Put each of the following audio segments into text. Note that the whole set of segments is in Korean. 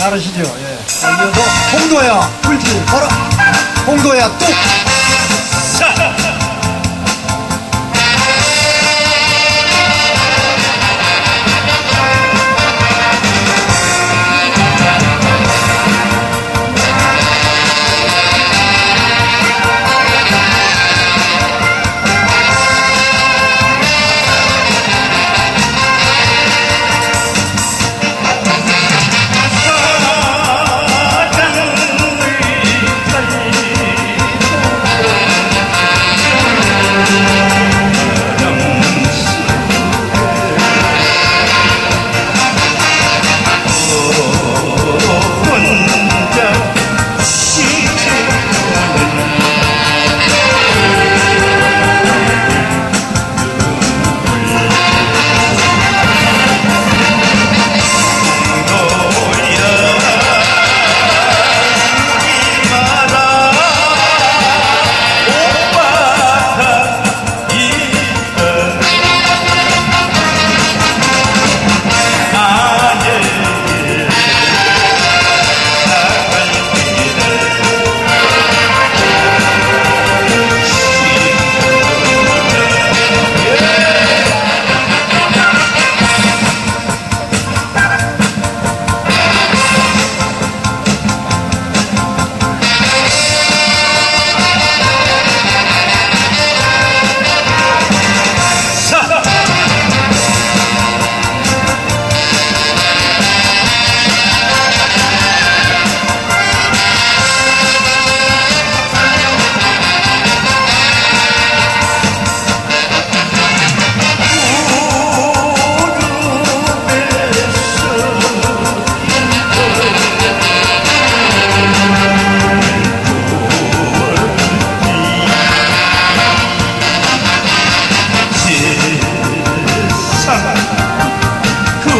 잘하시죠. 예. 자, 이어서 홍도야 꿀팁 바로 홍도야 뚝. 자,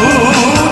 Ooh.